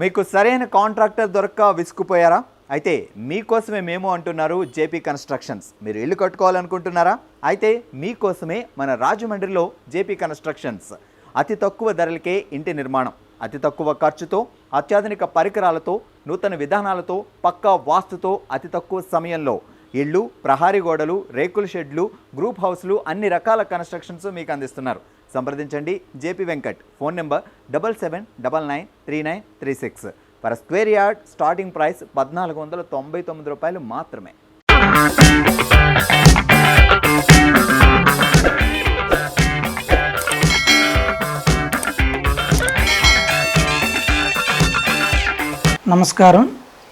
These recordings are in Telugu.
మీకు సరైన కాంట్రాక్టర్ దొరక్క విసుకుపోయారా అయితే మీకోసమే మేము అంటున్నారు జేపీ కన్స్ట్రక్షన్స్. మీరు ఇల్లు కట్టుకోవాలనుకుంటున్నారా? అయితే మీకోసమే మన రాజమండ్రిలో జేపీ కన్స్ట్రక్షన్స్. అతి తక్కువ ధరలకే ఇంటి నిర్మాణం. అతి తక్కువ ఖర్చుతో అత్యాధునిక పరికరాలతో నూతన విధానాలతో పక్కా వాస్తుతో అతి తక్కువ సమయంలో. ఇళ్ళు ప్రహారీ గోడలు రేకుల షెడ్లు గ్రూప్ హౌస్లు అన్ని రకాల కన్స్ట్రక్షన్స్ మీకు అందిస్తున్నారు. సంప్రదించండి. JP Venkat phone number double seven double nine three nine three six. Per square yard starting price పద్నాలుగు వందల తొంభై తొమ్మిది రూపాయలు మాత్రమే. నమస్కారం.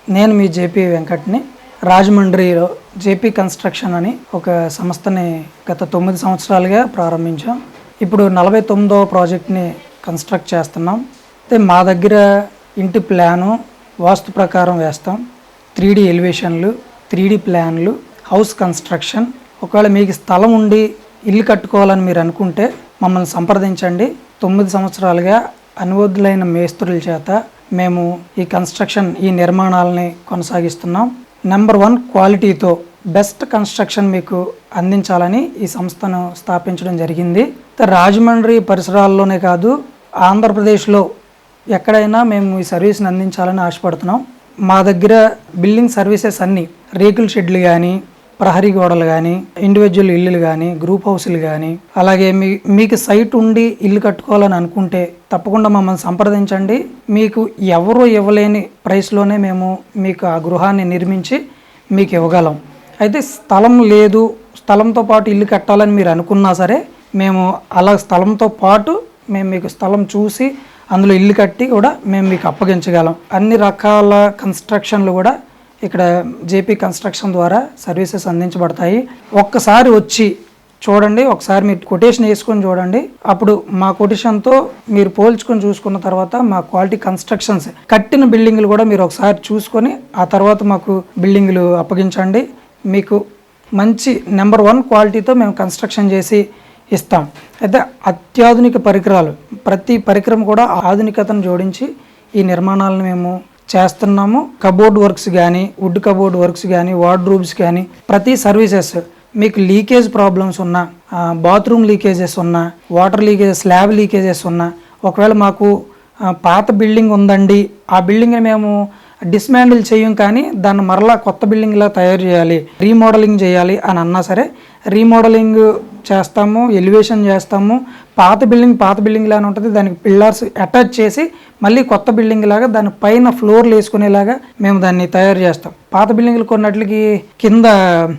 నేను మీ జేపీ వెంకట్ని. రాజమండ్రిలో జేపీ కన్స్ట్రక్షన్ అని ఒక సంస్థని గత తొమ్మిది సంవత్సరాలుగా ప్రారంభించాం. ఇప్పుడు నలభై తొమ్మిదవ ప్రాజెక్ట్ని కన్స్ట్రక్ట్ చేస్తున్నాం. అయితే మా దగ్గర ఇంటి ప్లాను వాస్తు ప్రకారం వేస్తాం. త్రీ డి ఎలివేషన్లు త్రీ డి ప్లాన్లు హౌస్ కన్స్ట్రక్షన్ ఒకవేళ మీకు స్థలం ఉండి ఇల్లు కట్టుకోవాలని మీరు అనుకుంటే మమ్మల్ని సంప్రదించండి. తొమ్మిది సంవత్సరాలుగా అనువదులైన మేస్త్రుల చేత మేము ఈ కన్స్ట్రక్షన్ ఈ నిర్మాణాలని కొనసాగిస్తున్నాం. నెంబర్ వన్ క్వాలిటీతో బెస్ట్ కన్స్ట్రక్షన్ మీకు అందించాలని ఈ సంస్థను స్థాపించడం జరిగింది. రాజమండ్రి పరిసరాల్లోనే కాదు ఆంధ్రప్రదేశ్లో ఎక్కడైనా మేము ఈ సర్వీస్ని అందించాలని ఆశపడుతున్నాం. మా దగ్గర బిల్డింగ్ సర్వీసెస్ అన్నీ రేకుల షెడ్లు కానీ ప్రహరీ గోడలు కానీ ఇండివిజువల్ ఇల్లులు కానీ గ్రూప్ హౌస్లు కానీ అలాగే మీ మీకు సైట్ ఉండి ఇల్లు కట్టుకోవాలని అనుకుంటే తప్పకుండా మమ్మల్ని సంప్రదించండి. మీకు ఎవరు ఇవ్వలేని ప్రైస్లోనే మేము మీకు ఆ గృహాన్ని నిర్మించి మీకు ఇవ్వగలం. అయితే స్థలం లేదు స్థలంతో పాటు ఇల్లు కట్టాలని మీరు అనుకున్నా సరే మేము అలా స్థలంతో పాటు మేము మీకు స్థలం చూసి అందులో ఇల్లు కట్టి కూడా మేము మీకు అప్పగించగలం. అన్ని రకాల కన్స్ట్రక్షన్లు కూడా ఇక్కడ జేపీ కన్స్ట్రక్షన్ ద్వారా సర్వీసెస్ అందించబడతాయి. ఒక్కసారి వచ్చి చూడండి ఒకసారి మీరు కొటేషన్ వేసుకొని చూడండి. అప్పుడు మా కొటేషన్తో మీరు పోల్చుకొని చూసుకున్న తర్వాత మా క్వాలిటీ కన్స్ట్రక్షన్స్ కట్టిన బిల్డింగ్లు కూడా మీరు ఒకసారి చూసుకొని ఆ తర్వాత మాకు బిల్డింగ్లు అప్పగించండి. మీకు మంచి నెంబర్ వన్ క్వాలిటీతో మేము కన్స్ట్రక్షన్ చేసి ఇస్తాం. అయితే అత్యాధునిక పరికరాలు ప్రతి పరికరం కూడా ఆధునికతను జోడించి ఈ నిర్మాణాలను మేము చేస్తున్నాము. కబోర్డ్ వర్క్స్ కానీ వుడ్ కబోర్డ్ వర్క్స్ కానీ వార్డ్రూబ్స్ కానీ ప్రతి సర్వీసెస్ మీకు లీకేజ్ ప్రాబ్లమ్స్ ఉన్నా బాత్రూమ్ లీకేజెస్ ఉన్నా వాటర్ లీకేజెస్ స్లాబ్ లీకేజెస్ ఉన్నా ఒకవేళ మాకు పాత బిల్డింగ్ ఉందండి ఆ బిల్డింగ్ని మేము డిస్మాండిల్ చేయం కానీ దాన్ని మరలా కొత్త బిల్డింగ్లా తయారు చేయాలి రీమోడలింగ్ చేయాలి అని అన్నా సరే రీమోడలింగ్ చేస్తాము ఎలివేషన్ చేస్తాము పాత బిల్డింగ్ పాత బిల్డింగ్ లాగా ఉంటుంది దానికి పిల్లర్స్ అటాచ్ చేసి మళ్ళీ కొత్త బిల్డింగ్ లాగా దాని పైన ఫ్లోర్లు వేసుకునేలాగా మేము దాన్ని తయారు చేస్తాం. పాత బిల్డింగ్లు కొన్నట్లకి కింద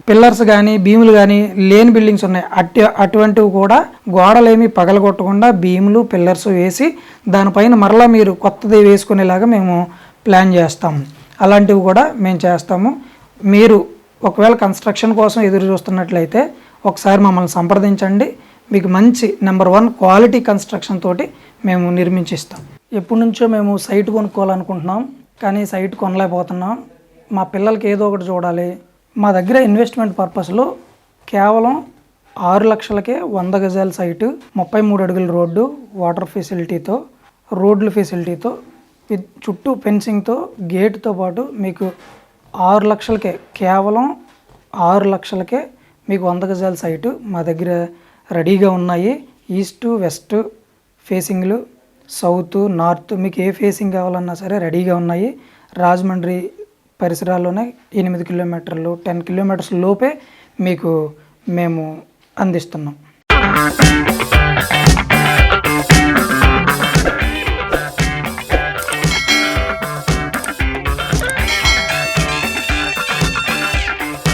పిల్లర్స్ కానీ భీములు కానీ లేని బిల్డింగ్స్ ఉన్నాయి. అట్టి అటువంటివి కూడా గోడలేమి పగలగొట్టకుండా భీములు పిల్లర్స్ వేసి దానిపైన మరలా మీరు కొత్తది వేసుకునేలాగా మేము ప్లాన్ చేస్తాము అలాంటివి కూడా మేము చేస్తాము. మీరు ఒకవేళ కన్స్ట్రక్షన్ కోసం ఎదురు చూస్తున్నట్లయితే ఒకసారి మమ్మల్ని సంప్రదించండి. మీకు మంచి నెంబర్ వన్ క్వాలిటీ కన్స్ట్రక్షన్ తోటి మేము నిర్మించిస్తాం. ఎప్పటి నుంచో మేము సైట్ కొనుక్కోవాలనుకుంటున్నాం కానీ సైట్ కొనలేకపోతున్నాం. మా పిల్లలకి ఏదో ఒకటి చూడాలి. మా దగ్గర ఇన్వెస్ట్మెంట్ పర్పస్లో కేవలం ఆరు లక్షలకే వంద గజాల సైటు ముప్పై మూడు అడుగుల రోడ్డు వాటర్ ఫెసిలిటీతో రోడ్ల ఫెసిలిటీతో చుట్టూ ఫెన్సింగ్తో గేట్తో పాటు మీకు ఆరు లక్షలకే కేవలం ఆరు లక్షలకే మీకు వంద గజాల సైటు మా దగ్గర రెడీగా ఉన్నాయి. ఈస్ట్ వెస్ట్ ఫేసింగ్లు సౌత్ నార్త్ మీకు ఏ ఫేసింగ్ కావాలన్నా సరే రెడీగా ఉన్నాయి. రాజమండ్రి పరిసరాల్లోనే ఎనిమిది కిలోమీటర్లు టెన్ కిలోమీటర్స్ లోపే మీకు మేము అందిస్తున్నాం.